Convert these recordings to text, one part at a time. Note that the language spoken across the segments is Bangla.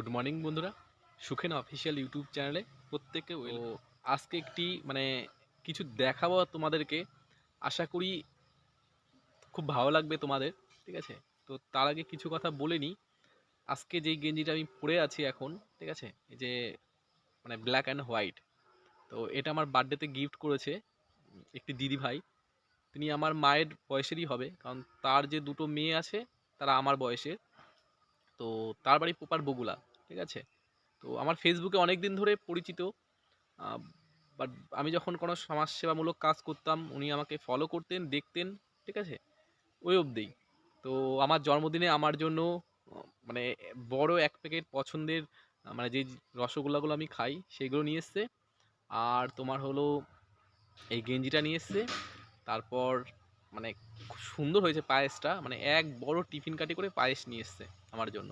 গুড মর্নিং বন্ধুরা। সুখেন অফিসিয়াল ইউটিউব চ্যানেলে প্রত্যেকে ও আজকে একটি মানে কিছু দেখাবো তোমাদেরকে। আশা করি খুব ভালো লাগবে তোমাদের ঠিক আছে? তো তার আগে কিছু কথা বলে নিই। আজকে যেই গেঞ্জিটা আমি পরে আছি এখন ঠিক আছে? এই যে মানে ব্ল্যাক অ্যান্ড হোয়াইট তো এটা আমার বার্থডেতে গিফট করেছে একটি দিদি ভাই। তিনি আমার মায়ের বয়সেরই হবে কারণ তার যে দুটো মেয়ে আছে তারা আমার বয়সের। তো তার বাড়ি পোপার বগুলা ঠিক আছে? তো আমার ফেসবুকে অনেক দিন ধরে পরিচিত বাট আমি যখন কোনো সমাজসেবামূলক কাজ করতাম, উনি আমাকে ফলো করতেন, দেখতেন, ঠিক আছে? ওই অবধি। তো আমার জন্মদিনে আমার জন্য মানে বড় এক প্যাকেট পছন্দের মানে যে রসগোল্লাগুলো আমি খাই, সেগুলো নিয়ে এসছে। আর তোমার হলো, এই গেঞ্জিটা নিয়ে এসছে। তারপর মানে সুন্দর হয়েছে পায়েসটা মানে এক বড় টিফিন কাটি করে পায়েস নিয়ে এসছে আমার জন্য,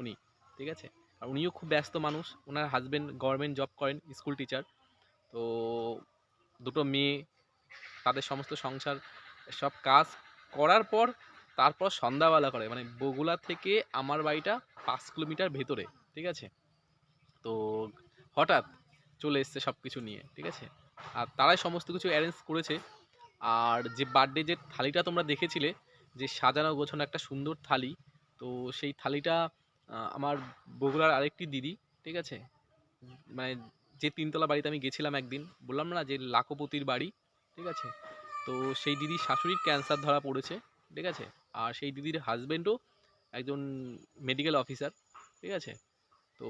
উনি, ঠিক আছে? আর উনিও খুব ব্যস্ত মানুষ। ওনার হাজব্যান্ড গভর্নমেন্ট জব করেন স্কুল টিচার তো দুটো মেয়ে, তাদের সমস্ত সংসার, সব কাজ করার পর তারপর সন্ধ্যাবেলা করে। মানে বগুলা থেকে আমার বাড়িটা পাঁচ কিলোমিটার ভেতরে, ঠিক আছে? তো হঠাৎ চলে এসছে সব কিছু নিয়ে, ঠিক আছে? আর তারাই সমস্ত কিছু অ্যারেঞ্জ করেছে। আর যে বার্থডে যে থালিটা তোমরা দেখেছিলে, যে সাজানো গোছানো একটা সুন্দর থালি, তো সেই থালিটা আমার বগুড়ার আরেকটি দিদি, ঠিক আছে? মানে যে তিনতলা বাড়িতে আমি গেছিলাম একদিন, বললাম না যে লাখপতির বাড়ি, ঠিক আছে? তো সেই দিদির শাশুড়ির ক্যান্সার ধরা পড়েছে, ঠিক আছে? আর সেই দিদির হাজবেন্ডও একজন মেডিকেল অফিসার ঠিক আছে? তো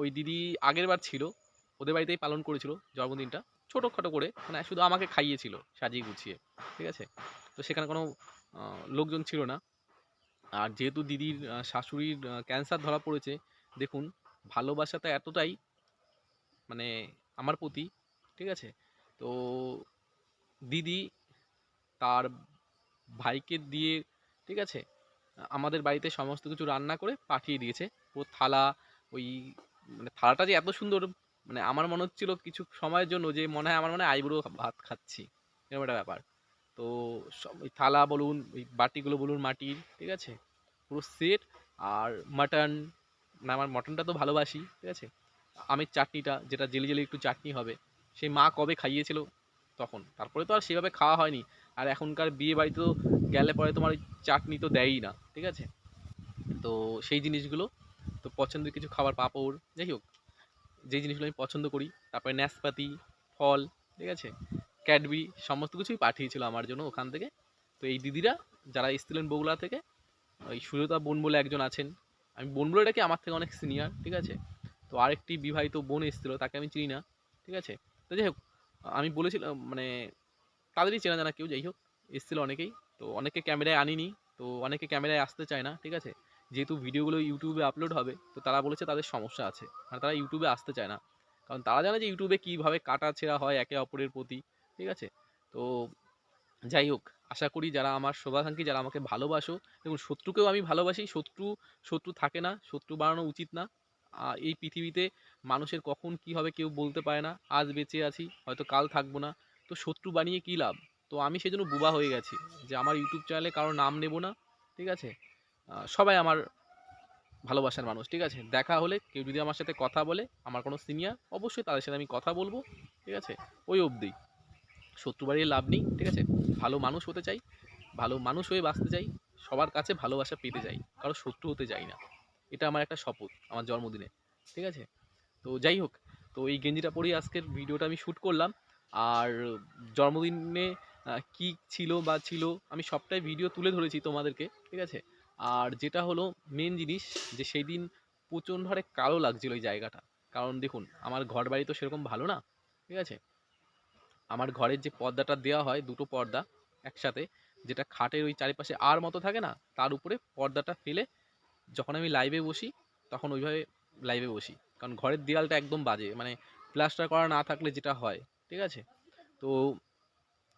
ওই দিদি আগের বার ছিল, ওদের বাড়িতেই পালন করেছিল জন্মদিনটা, ছোটোখাটো করে মানে শুধু আমাকে খাইয়েছিল, সাজিয়ে গুছিয়ে, ঠিক আছে? তো সেখানে কোনো লোকজন ছিল না। আর যেহেতু দিদির শাশুড়ির ক্যান্সার ধরা পড়েছে, দেখুন, ভালোবাসাটা এতটাই মানে আমার প্রতি, ঠিক আছে? তো দিদি তার ভাইকে দিয়ে, ঠিক আছে, আমাদের বাড়িতে সমস্ত কিছু রান্না করে পাঠিয়ে দিয়েছে। পুরো থালা, ওই মানে থালাটা যে এত সুন্দর মানে আমার মনে হচ্ছিল কিছু সময়ের জন্য যে মনে হয়, আমার মনে হয় আইবুড়ো ভাত খাচ্ছি। এরকম একটা ব্যাপার। তো সব থালা বলুন ওই বাটিগুলো বলুন মাটির, ঠিক আছে? পুরো সেট আর মাটন না, আমার মটনটা তো ভালোবাসি, ঠিক আছে? আমের চাটনিটা, যেটা জেলি জেলি একটু চাটনি হবে সেই মা কবে খাইয়েছিল? তখন। তারপরে তো আর সেভাবে খাওয়া হয়নি। আর এখনকার বিয়ে বাড়িতে গেলে পরে তোমার ওই চাটনি তো দেয়ই না, ঠিক আছে? তো সেই জিনিসগুলো, তো পছন্দের কিছু খাবার, পাঁপড়, যাই হোক যে জিনিসগুলো আমি পছন্দ করি, তারপরে ন্যাসপাতি ফল, ঠিক আছে? ক্যাডবি সমস্ত কিছুই পাঠিয়েছিল আমার জন্য ওখান থেকে। তো এই দিদিরা, যারা এসেছিলেন বগুড়া থেকে, ওই সুজাতা বোন বলে একজন আছেন। আমি বোন বলে ডাকি, আমার থেকে অনেক সিনিয়র ঠিক আছে? তো আরেকটি বিবাহিত বোন এসেছিল, তাকে আমি চিনি না, ঠিক আছে? তো যাই হোক, আমি বলেছিলাম মানে তাদেরই চেনা জানা কেউ, যাই হোক, এসেছিল অনেকেই। তো অনেকে ক্যামেরায় আনিনি, তো অনেকে ক্যামেরায় আসতে চায় না, ঠিক আছে? যেহেতু ভিডিওগুলো ইউটিউবে আপলোড হবে, তো তারা বলেছে তাদের সমস্যা আছে। মানে তারা ইউটিউবে আসতে চায় না। কারণ তারা জানে যে ইউটিউবে কীভাবে কাটা ছেঁড়া হয়, একে অপরের প্রতি। ঠিক আছে? তো যাই হোক, আশা করি যারা আমার শোভাকাঙ্ক্ষী, যারা আমাকে ভালোবাসো দেখুন শত্রুকেও আমি ভালোবাসি, শত্রু শত্রু থাকে না, শত্রু বাড়ানো উচিত না। এই পৃথিবীতে মানুষের কখন কি হবে কেউ বলতে পারে না, আজ বেঁচে আছি, হয়তো কাল থাকব না। তো শত্রু বানিয়ে কী লাভ? তো আমি সেজন্য বুবা হয়ে গেছি, যে আমার ইউটিউব চ্যানেলে কারও নাম নেব না, ঠিক আছে? সবাই আমার ভালোবাসার মানুষ, ঠিক আছে? দেখা হলে কেউ যদি আমার সাথে কথা বলে, আমার কোনো সিনিয়র, অবশ্যই তাদের সাথে আমি কথা বলব, ঠিক আছে? ওই অবধি। শত্রু বাড়িয়ে লাভ নেই, ঠিক আছে? ভালো মানুষ হতে চাই, ভালো মানুষ হয়ে বাঁচতে চাই, সবার কাছে ভালোবাসা পেতে চাই, কারও শত্রু হতে চাই না। এটা আমার একটা শপথ আমার জন্মদিনে, ঠিক আছে? তো যাই হোক, তো এই গেঞ্জিটা পরেই আজকের ভিডিওটা আমি শ্যুট করলাম। আর জন্মদিনে কি ছিল বা ছিল, আমি সবটাই ভিডিও তুলে ধরেছি তোমাদেরকে, ঠিক আছে? আর যেটা হলো মেন জিনিস, যে সেই দিন প্রচণ্ড হারে কালো লাগছিল ওই জায়গাটা। কারণ দেখুন, আমার ঘর বাড়ি তো সেরকম ভালো না, ঠিক আছে? আমার ঘরের যে পর্দাটা দেওয়া হয়, দুটো পর্দা একসাথে, যেটা খাটের ওই চারিপাশে আর মতো থাকে না, তার উপরে পর্দাটা ফেলে যখন আমি লাইভে বসি, তখন ওইভাবে লাইভে বসি। কারণ ঘরের দেয়ালটা একদম বাজে মানে প্লাস্টার করা না থাকলে যেটা হয়, ঠিক আছে? তো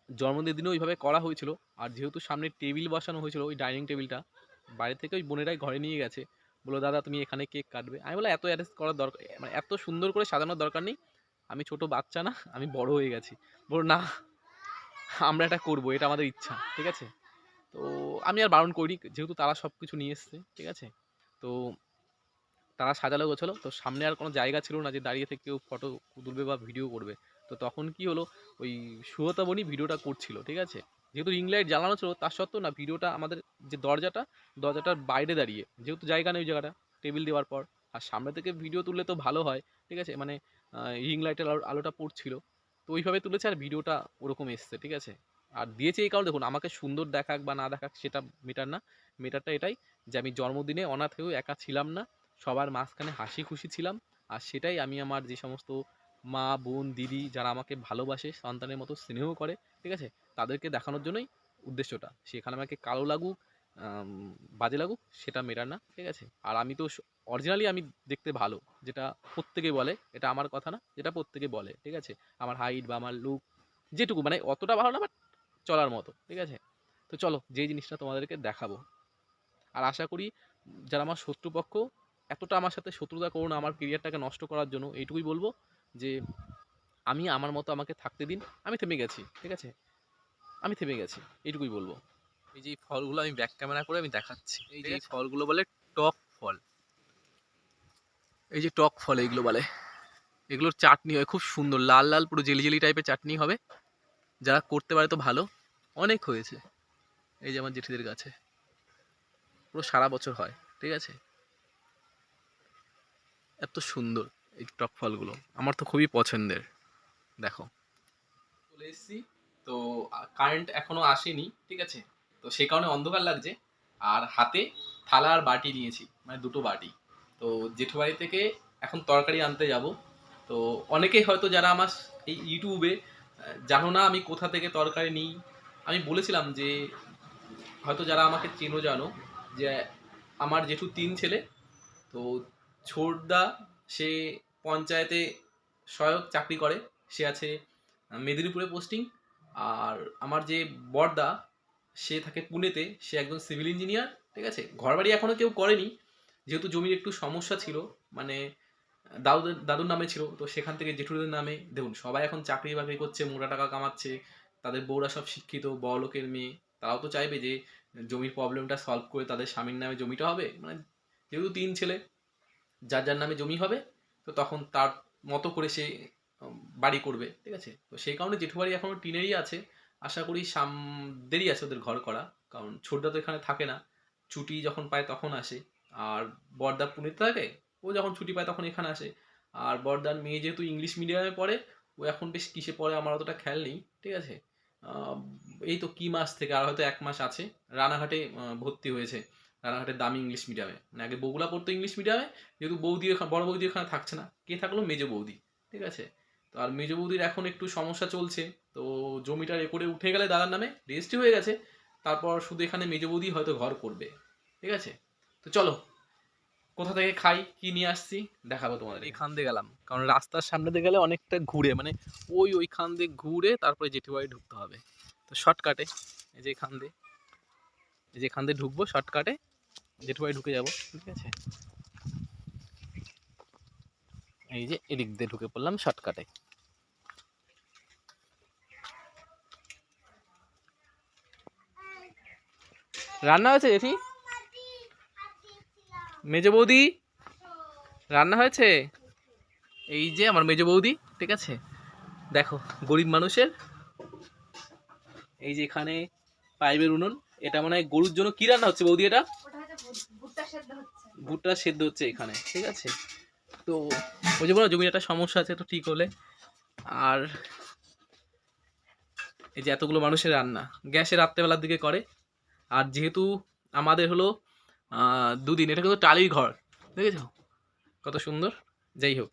জন্মদিনের দিনে ওইভাবে করা হয়েছিল, আর যেহেতু সামনে টেবিল বসানো হয়েছিল, ওই ডাইনিং টেবিলটা বাইরে থেকে ওই বোনেরাই ঘরে নিয়ে গেছে। বলল, দাদা, তুমি এখানে কেক কাটবে। আমি বলে এত অ্যারেঞ্জ করার দরকার মানে এত সুন্দর করে সাজানোর দরকার নেই। আমি ছোট বাচ্চা না, আমি বড় হয়ে গেছি। বলো না, আমরা এটা করব, এটা আমাদের ইচ্ছা। ঠিক আছে? তো আমি আর বারণ করি যেহেতু তারা সব কিছু নিয়ে এসছে, ঠিক আছে? তো তারা সাজালো গোছালো, তো সামনে আর কোনো জায়গা ছিল না যে দাঁড়িয়ে থেকে কেউ ফটো তুলবে বা ভিডিও করবে। তো তখন কি হলো, ওই সুহতা বনি ভিডিওটা করছিল, ঠিক আছে? যেহেতু লাইট জ্বালানো ছিল তার সত্ত্বেও না, ভিডিওটা আমাদের যে দরজাটা, দরজাটার বাইরে দাঁড়িয়ে, যেহেতু জায়গা নেই ওই জায়গাটা টেবিল দেওয়ার পর, আর সামনে থেকে ভিডিও তুললে তো ভালো হয়, ঠিক আছে? মানে রিং লাইটের আলো আলোটা পড়ছিল। তো ওইভাবে তুলেছে আর ভিডিওটা ওরকম এসছে, ঠিক আছে? আর দিয়েছে এই কারণে, দেখুন, আমাকে সুন্দর দেখাক বা না দেখাক, সেটা মেটার না। মেটারটা এটাই যে আমি জন্মদিনে অনাথ হয়েও একা ছিলাম না, সবার মাঝখানে হাসি খুশি ছিলাম। আর সেটাই আমি আমার যে সমস্ত মা, বোন, দিদি যারা আমাকে ভালোবাসে, সন্তানের মতো স্নেহ করে, ঠিক আছে? তাদেরকে দেখানোর জন্যই উদ্দেশ্যটা। সেখানে আমাকে কালো লাগুক বাজে লাগুক, সেটা মেটার না, ঠিক আছে? আর আমি তো অরিজিনালি আমি দেখতে ভালো, যেটা প্রত্যেকে বলে, এটা আমার কথা না, যেটা প্রত্যেকে বলে, ঠিক আছে? আমার হাইট বা আমার লুক যেটুকু মানে অতটা ভালো না বাট চলার মতো, ঠিক আছে? তো চলো যে জিনিসটা তোমাদেরকে দেখাবো। আর আশা করি, যারা আমার শত্রুপক্ষ, এতটা আমার সাথে শত্রুতা করো না, আমার কেরিয়ারটাকে নষ্ট করার জন্য, এইটুকুই বলব যে, আমি আমার মতো আমাকে থাকতে দিন, আমি থেমে গেছি, ঠিক আছে? আমি থেমে গেছি, এইটুকুই বলব। এই যে ফলগুলো আমি ব্যাক ক্যামেরা করে আমি দেখাচ্ছি। এই যে ফলগুলো বলে টক ফল। এই যে টক ফল এইগুলো বলে। এগুলোর চাটনি হয় খুব সুন্দর। লাল লাল পুরো জেলি জেলি টাইপের চাটনি হবে। যারা করতে পারে তো ভালো। অনেক হয়েছে। এই যে আমার জেঠিদের কাছে। পুরো সারা বছর হয় ঠিক আছে? এত সুন্দর এই টক ফলগুলো। আমার তো খুবই পছন্দের। দেখো। চলে এসেছি। তো কারেন্ট এখনও আসেনি ঠিক আছে? তো সেই কারণে অন্ধকার লাগছে। আর হাতে থালা আর বাটি নিয়েছি মানে দুটো বাটি। তো জেঠু বাড়ি থেকে এখন তরকারি আনতে যাব। তো অনেকেই হয়তো যারা আমার এই ইউটিউবে জানো না আমি কোথা থেকে তরকারি নিই। আমি বলেছিলাম যে, হয়তো যারা আমাকে চেনো জানো যে, আমার জেঠু তিন ছেলে। তো ছোটদা, সে পঞ্চায়েতে সহায়ক চাকরি করে। সে আছে মেদিনীপুরে পোস্টিং। আর আমার যে বড়দা সে থাকে পুনেতে, সে একজন সিভিল ইঞ্জিনিয়ার, ঠিক আছে? ঘরবাড়ি এখনও কেউ করেনি, যেহেতু জমির একটু সমস্যা ছিল মানে দাদুদের দাদুর নামে ছিল, তো সেখান থেকে জেঠুদের নামে, দেখুন, সবাই এখন চাকরি বাকরি করছে, মোটা টাকা কামাচ্ছে, তাদের বউরা সব শিক্ষিত বড় লোকের মেয়ে, তারাও তো চাইবে যে জমির প্রবলেমটা সলভ করে তাদের স্বামীর নামে জমিটা হবে মানে যেহেতু তিন ছেলে, যার যার নামে জমি হবে, তো তখন তার মতো করে সে বাড়ি করবে, ঠিক আছে? তো সেই কারণে জেঠু বাড়ি এখনও টিনেরই আছে আশা করি সাম, দেরি আছে ওদের ঘর করা, কারণ ছোটদা তো এখানে থাকে না। ছুটি যখন পায় তখন আসে। আর বড়দা পুনেতে থাকে, ও যখন ছুটি পায় তখন এখানে আসে। আর বড়দার মেয়ে যেহেতু ইংলিশ মিডিয়ামে পড়ে, ও এখন বেশ কিসে পড়ে আমার অতটা খেয়াল নেই, ঠিক আছে? এই তো কি মাস থেকে, আর হয়তো এক মাস আছে, রানাঘাটে ভর্তি হয়েছে। রানাঘাটের দামি ইংলিশ মিডিয়ামে। মানে আগে বগুলা পড়তো ইংলিশ মিডিয়ামে, যেহেতু বৌদি বড় বৌদি ওখানে থাকছে না। কে থাকল? মেজো বৌদি, ঠিক আছে? তো আর মেজো বৌদির এখন একটু সমস্যা চলছে। তো জমিটা রেকর্ডে উঠে গেলে দাদার নামে, রেজিস্ট্রি হয়ে গেছে। তারপর শুধু এখানে মেজো বৌদি হয়তো ঘর করবে। ঠিক আছে? তো চলো, কোথা থেকে খাই, কি নিয়ে আসছি, দেখাবো তোমাদের এখান দিয়ে গেলাম। কারণ রাস্তার সামনে দিয়ে গেলে অনেকটা ঘুরে মানে ওই ওইখান দিয়ে ঘুরে তারপরে জেঠিবাড়ি ঢুকতে হবে। তো শর্টকাটে, এই যে এখান দিয়ে, এই যে এখান দিয়ে ঢুকবো, শর্টকাটে জেঠুবাড়ি ঢুকে যাব। ঠিক আছে? এই যে এদিক দিয়ে ঢুকে পড়লাম শর্টকাটে। রান্না হয়েছে জেঠি? মেজ বৌদি? রান্না হয়েছে? এই যে আমার মেজ বৌদি ঠিক আছে? দেখো গরিব মানুষের। এই যে এখানে পাইপের উনুন এটা মনে হয় গরুর জন্য কি রান্না হচ্ছে বৌদি এটা? ভুট্টা সেদ্ধ হচ্ছে। এখানে ঠিক আছে? তো ওই যে বলো জমির একটা সমস্যা আছে তো ঠিক হলে। আর এই যে এতগুলো মানুষের রান্না গ্যাসে রাত্রেবেলার দিকে করে। আর যেহেতু আমাদের হলো দুদিন এটা কিন্তু টালির ঘর দেখেছ? কত সুন্দর যাই হোক।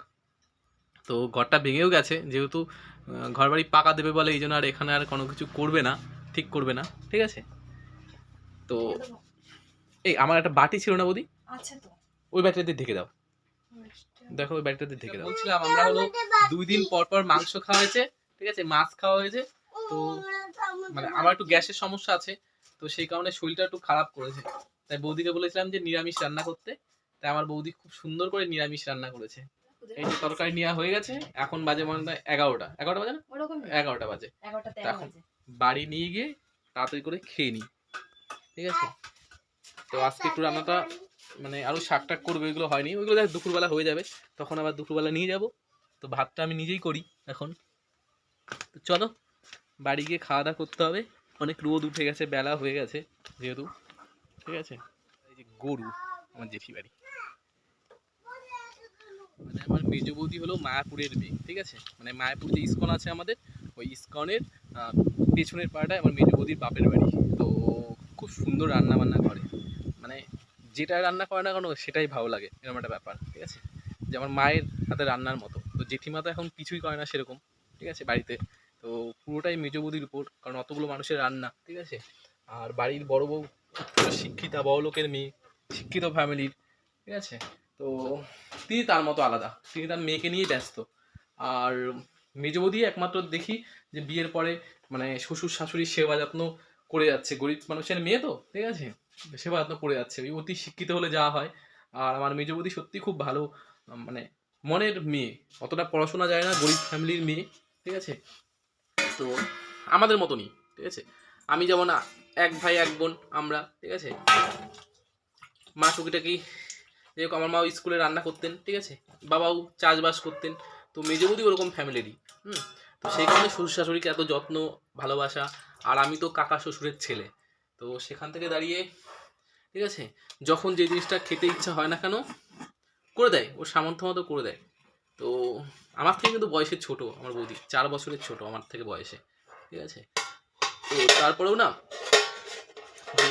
তো ঘরটা ভেঙেও গেছে যেহেতু আহ, ঘরবাড়ি পাকা দেবে বলে এই জন্য আর এখানে আর কোনো কিছু করবে না ঠিক করবে না ঠিক আছে? তো এই আমার একটা বাটি ছিল না বৌদি? তো। ওই ব্যাটারিতে ঢেকে দাও। দেখো ওই ব্যাটারিতে ঢেকে দাও। বলছিলাম আমরা হলো দুই দিন পর পর মাংস খাওয়া হয়েছে ঠিক আছে? মাছ খাওয়া হয়েছে তো মানে আমার একটু গ্যাসের সমস্যা আছে তো সেই কারণে শরীরটা একটু খারাপ করেছে। তাই বৌদিকে বলেছিলাম যে নিরামিষ রান্না করতে। তাই আমার বৌদি খুব সুন্দর করে নিরামিষ রান্না করেছে। এই যে তরকারি নেওয়া হয়ে গেছে এখন বাজে মনে হয় এগারোটা। এগারোটা বাজে না? এগারোটা বাজে। এখন। বাড়ি নিয়ে গিয়ে তাড়াতাড়ি করে খেয়ে নিই। ঠিক আছে? তো আজকে একটু রান্নাটা মানে আরও শাক টাক করবে ওইগুলো হয়নি। ওইগুলো দেখ দুপুরবেলা হয়ে যাবে। তখন আবার দুপুরবেলা নিয়ে যাব। তো ভাতটা আমি নিজেই করি এখন। তো চলো বাড়ি গিয়ে খাওয়া দাওয়া করতে হবে। অনেক রোদ উঠে গেছে, বেলা হয়ে গেছে যেহেতু। ঠিক আছে? এই যে গরু, আমার জেঠি বাড়ি। মানে আমার মেজ বৌদি হলো মায়াপুরের মেয়ে, ঠিক আছে? মানে মায়াপুর যে ইস্কন আছে আমাদের, ওই ইস্কনের পেছনের পাড়াটায় আমার মেজ বৌদির বাপের বাড়ি। তো খুব সুন্দর রান্না বান্না করে। মানে যেটা রান্না করে না কেন, সেটাই ভালো লাগে, এরকম একটা ব্যাপার, ঠিক আছে? যে আমার মায়ের হাতে রান্নার মতো। তো জেঠিমা তো এখন কিছুই করে না সেরকম, ঠিক আছে? বাড়িতে তো পুরোটাই মেজ উপর, কারণ অতগুলো মানুষের রান্না, ঠিক আছে? আর বাড়ির বড় বউ শিক্ষিতা, বড় লোকের মেয়ে, শিক্ষিত ফ্যামিলির ঠিক আছে? তো তিনি তার মতো আলাদা, তিনি তার মেয়েকে নিয়ে ব্যস্ত। আর মেজ একমাত্র দেখি যে বিয়ের পরে মানে শ্বশুর শাশুড়ির সেবা যত্ন করে যাচ্ছে। গরিব মানুষের মেয়ে তো, ঠিক আছে? সেবা যত্ন করে যাচ্ছে। ওই অতি শিক্ষিত হলে যা হয়। আর আমার মেজ বৌদি সত্যি খুব ভালো মানে মনের মেয়ে, অতটা পড়াশোনা যায় না গরিব ফ্যামিলির মেয়ে, ঠিক আছে? তো আমাদের মতনই, ঠিক আছে? আমি যেমন এক ভাই, এক বোন, আমরা, ঠিক আছে? মা টুকিটাকি যেরকম আমার মাও স্কুলে রান্না করতেন, ঠিক আছে? বাবাও চাষবাস করতেন, তো মেজে ওরকম ফ্যামিলিরই, হুম? তো সেই কারণে শ্বশুর শাশুড়িকে এত যত্ন, ভালোবাসা, আর আমি তো কাকা শ্বশুরের ছেলে, তো সেখান থেকে দাঁড়িয়ে, ঠিক আছে? যখন যে জিনিসটা খেতে ইচ্ছা হয় না কেন, করে দেয় ওর সামর্থ্য মতো করে দেয়, তো আমার থেকে কিন্তু বয়সে ছোট, আমার বৌদি। চার বছরের ছোট আমার থেকে বয়সে। ঠিক আছে? তো তারপরেও না, যে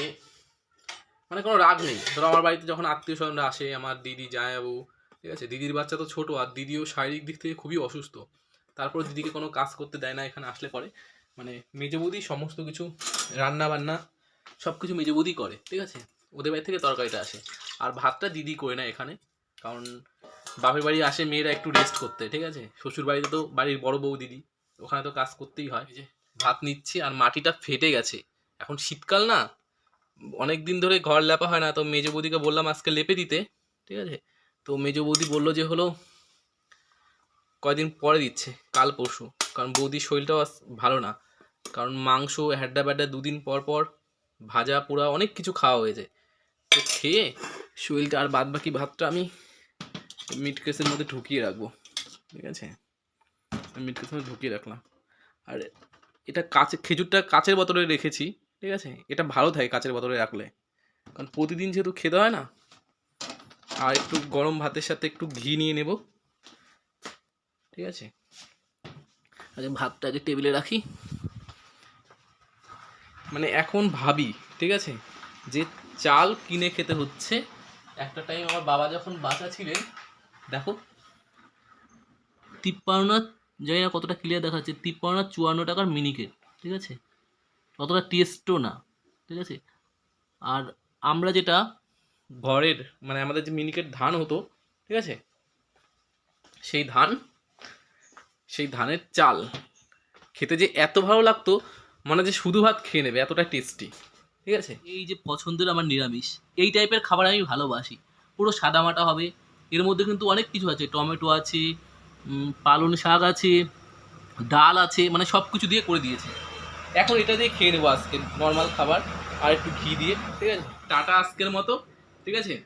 মানে কোনো রাগ নেই। ধরো আমার বাড়িতে যখন আত্মীয় স্বজনরা আসে, আমার দিদি জায়াবু ঠিক আছে? দিদির বাচ্চা তো ছোট, আর দিদিও শারীরিক দিক থেকে খুবই অসুস্থ। তারপর দিদিকে কোনো কাজ করতে দেয় না, এখানে আসলে পরে মানে মেজ বৌদি সমস্ত কিছু, রান্না বান্না, সব কিছু মেজ বৌদি করে, ঠিক আছে? ওদের বাড়ি থেকে তরকারিটা আসে। আর ভাতটা দিদি করে না এখানে। কারণ বাপের বাড়ি আসে মেয়েরা একটু রেস্ট করতে ঠিক আছে? শ্বশুর বাড়িতে তো বাড়ির বড় বউ দিদি ওখানে তো কাজ করতেই হয়। যে। ভাত নিচ্ছি আর মাটিটা ফেটে গেছে। এখন শীতকাল না অনেক দিন ধরে ঘর লেপা হয় না তো মেজ বৌদিকে বললাম আজকে লেপে দিতে ঠিক আছে? তো মেজ বৌদি বলল যে হলো কয়দিন পরে দিচ্ছে কাল পরশু। কারণ বৌদির শরীরটাও ভালো না। কারণ মাংস হ্যাড্ডা ব্যাড্ডা দুদিন পর পর ভাজা পোড়া অনেক কিছু খাওয়া হয়েছে। তো খেয়ে শরীরটা আর বাদ বাকি ভাতটা আমি মিট কেসের মধ্যে ঢুকিয়ে রাখব। ঠিক আছে? মিট কেসের মধ্যে ঢুকিয়ে রাখলাম। আর এটা কাছে, খেজুরটা কাচের বোতলে রেখেছি, ঠিক আছে? এটা ভালো থাকে কাচের বোতলে রাখলে। কারণ প্রতিদিন যেহেতু খেতে হয় না, আর একটু গরম ভাতের সাথে একটু ঘি নিয়ে নেব। ঠিক আছে? আগে ভাতটাকে টেবিলে রাখি। মানে এখন ভাবি, ঠিক আছে? যে চাল কিনে খেতে হচ্ছে। একটা টাইম আমার বাবা যখন বাঁচা ছিলেন দেখো। তিপ্পান্ন জানি না কতটা ক্লিয়ার দেখাচ্ছে। তিপ্পান্ন, চুয়ান্ন টাকার মিনিকেট ঠিক আছে? অতটা টেস্টও না, ঠিক আছে? আর আমরা যেটা ঘরের মানে আমাদের যে মিনিকেট ধান হতো, ঠিক আছে? সেই ধান, সেই ধানের চাল খেতে যে এত ভালো লাগতো মানে যে শুধু ভাত খেয়ে নেবে, এতটা টেস্টি ঠিক আছে? এই যে পছন্দের আমার নিরামিষ, এই টাইপের খাবার আমি ভালোবাসি। পুরো সাদামাটা হবে এর মধ্যে কিন্তু অনেক কিছু আছে। টমেটো আছে উম, পালং শাক আছে ডাল আছে মানে সব কিছু দিয়ে করে দিয়েছে। এখন এটা দিয়ে খেয়ে নেব আজকে নর্মাল খাবার আর একটু ঘি দিয়ে ঠিক আছে? টাটা আজকের মতো ঠিক আছে?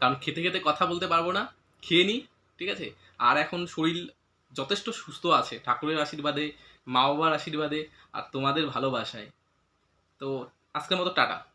কারণ খেতে খেতে কথা বলতে পারব না খেয়ে নিই ঠিক আছে? আর এখন শরীর যথেষ্ট সুস্থ আছে ঠাকুরের আশীর্বাদে মা বাবার আশীর্বাদে আর তোমাদের ভালোবাসায়। তো আজকের মতো টাটা।